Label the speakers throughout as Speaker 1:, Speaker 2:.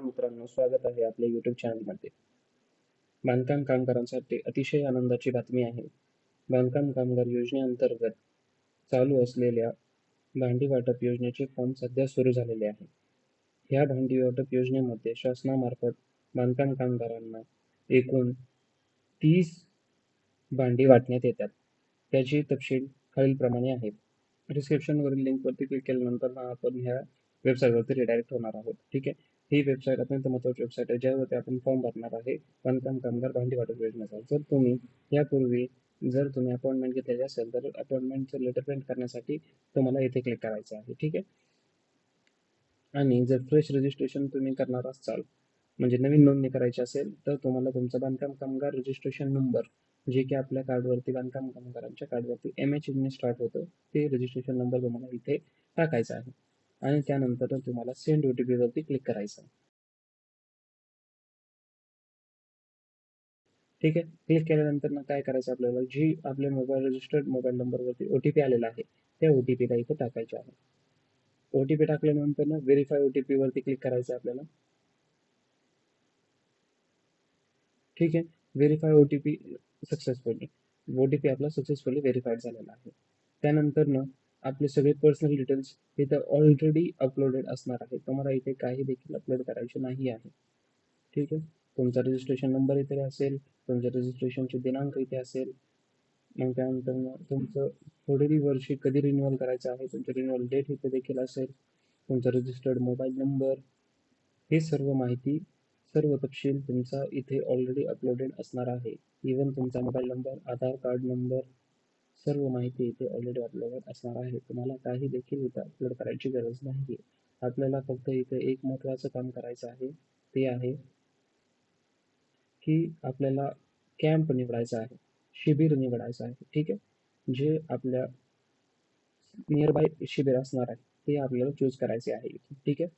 Speaker 1: नमस्कार मित्रांनो स्वागत आहे आपल्या युट्यूब चॅनलमध्ये बांधकाम कामगारांसाठी अतिशय आनंदाची बातमी आहे. बांधकाम कामगार योजनेअंतर्गत चालू असलेल्या भांडी वाटप योजनेचे फॉर्म सध्या सुरू झालेले आहे. ह्या भांडी वाटप योजनेमध्ये शासनामार्फत बांधकाम कामगारांना एकूण तीस भांडी वाटण्यात येतात. त्याची तपशील खालीलप्रमाणे आहेत. डिस्क्रिप्शनवरील लिंकवरती क्लिक केल्यानंतर आपण ह्या वेबसाईटवरती रिडायरेक्ट होणार आहोत. ठीक आहे? ही वेबसाईट अत्यंत महत्त्वाची वेबसाईट आहे ज्यावरती आपण फॉर्म भरणार आहे बांधकाम कामगार भांडी वाटप योजनेचा. जर तुम्ही यापूर्वी जर तुम्ही अपॉइंटमेंट घेतलेली असेल तर अपॉइंटमेंटचं लेटर प्रिंट करण्यासाठी तुम्हाला इथे क्लिक करायचं आहे. ठीक आहे? आणि जर फ्रेश रजिस्ट्रेशन तुम्ही करणार असाल म्हणजे नवीन नोंदणी करायची असेल तर तुम्हाला तुमचा बांधकाम कामगार रजिस्ट्रेशन नंबर जे की आपल्या कार्डवरती बांधकाम कामगारांच्या कार्डवरती एम एच स्टार्ट होतं ते रजिस्ट्रेशन नंबर तुम्हाला इथे टाकायचा आहे. आणि त्यानंतर तुम्हाला सेंड ओ टी पीवरती क्लिक करायचं ठीक आहे? क्लिक केल्यानंतर ना काय करायचं आपल्याला? जी आपल्या मोबाईल रजिस्टर्ड मोबाईल नंबरवरती ओ टी पी आलेला आहे त्या ओ टी पीला इथे टाकायचे आहे. ओ टी पी टाकल्यानंतर ना व्हेरीफाय ओ टी पीवरती क्लिक करायचं आपल्याला. ठीक आहे? Verify O T P successfully O T P आपला सक्सेसफुली व्हेरीफाईड झालेला आहे. त्यानंतर ना आपले सगळे पर्सनल डिटेल्स इथं ऑलरेडी अपलोडेड असणार आहे तुम्हाला इथे काही देखील अपलोड करायचे नाही आहे. ठीक आहे? तुमचा रजिस्ट्रेशन नंबर इथे असेल तुमच्या रजिस्ट्रेशनचे दिनांक इथे असेल. मग त्यानंतर तुमचं पुढील वर्षी कधी रिन्युअल करायचं आहे तुमचं रिन्युअल डेट इथे देखील असेल. तुमचा रजिस्टर्ड मोबाईल नंबर हे सर्व माहिती सर्व तपशील तुमचा इथे ऑलरेडी अपलोडेड असणार आहे. इवन तुमचा mobile number Aadhaar card number सर्व माहिती इथे ऑलरेडी अपलोडेड असणार आहे. तुम्हाला काही देखील इथे अपलोड करायची गरज नाही आपल्याला फक्त इथे एक महत्त्वाचं काम करायचं आहे. ते आहे की आपल्याला कॅम्प निवडायचा आहे. शिबिर निवडायचं आहे. ठीक आहे? जे आपल्या नियरबाय शिबिर असणार आहे. ते आपल्याला चूज करायचे आहे ठीक आहे?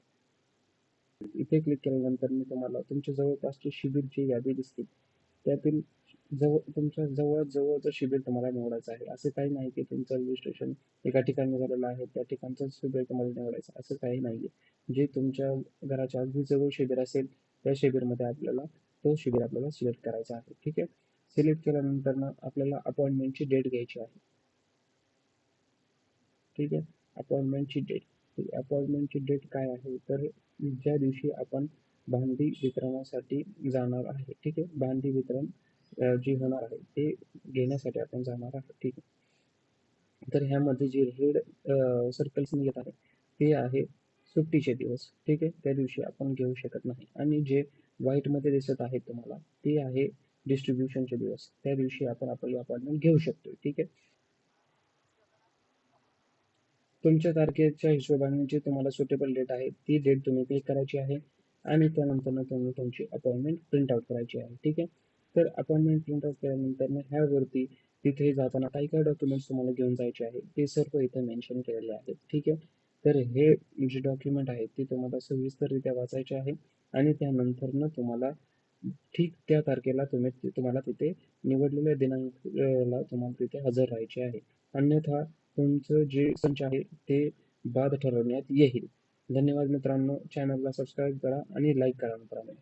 Speaker 1: इथे क्लिक केल्यानंतर मी तुम्हाला तुमच्या जवळपासची शिबिरची यादी दिसतील. त्यातील जवळ तुमच्या जवळ जवळचं शिबिर तुम्हाला निवडायचं आहे. असं काही नाही की तुमचं रजिस्ट्रेशन एका ठिकाणी झालेलं आहे त्या ठिकाणचं शिबिर तुम्हाला निवडायचं असं काही नाही आहे जे तुमच्या घराच्या अगदी जवळ शिबिर असेल त्या शिबिरमध्ये आपल्याला तो शिबिर आपल्याला सिलेक्ट करायचा आहे. ठीक आहे? सिलेक्ट केल्यानंतर ना आपल्याला अपॉइंटमेंटची डेट घ्यायची आहे. ठीक आहे? अपॉइंटमेंटची डेट अपॉइंटमेंटची डेट काय आहे? तर ज्या दिवशी आपण भांडी वितरणासाठी जाणार आहे ठीक आहे? भांडी वितरण जी होणार आहे ते घेण्यासाठी आपण जाणार आहोत. ठीक आहे. तर ह्यामध्ये जे रेड सर्कल्स निघत आहे ते आहे सुट्टीचे दिवस. ठीक आहे. त्या दिवशी आपण घेऊ शकत नाही. आणि जे व्हाईटमध्ये दिसत आहे तुम्हाला ते आहे डिस्ट्रीब्युशनचे दिवस. त्या दिवशी आपण आपली अपॉइंटमेंट घेऊ शकतो ठीक आहे. तुमच्या तारखेच्या हिशोबाने जे तुम्हाला सुटेबल डेट आहे ती डेट तुम्ही क्लिक करायची आहे आणि त्यानंतर तुम्ही तुमची अपॉइंटमेंट प्रिंट आउट करायची आहे. ठीक आहे. तर अपॉइंटमेंट प्रिंट आउट केल्यानंतर ह्यावरती तिथे जाताना काही काही डॉक्युमेंट्स तुम्हाला घेऊन जायचे आहे ते सर्व इथे मेन्शन केलेले आहेत. ठीक आहे? तर हे जे डॉक्युमेंट आहे ते तुम्हाला सविस्तररित्या वाचायचे आहे आणि त्यानंतरनं तुम्हाला ठीक त्या तारखेला तुम्ही तुम्हाला तिथे निवडलेल्या दिनांकला तुम्हाला तिथे हजर राहायचे आहे. अन्यथा तुमचं जे संच आहे ते बाद ठरवण्यात येईल. धन्यवाद मित्रांनो. चॅनलला सबस्क्राईब करा आणि लाईक करा मित्रांनो.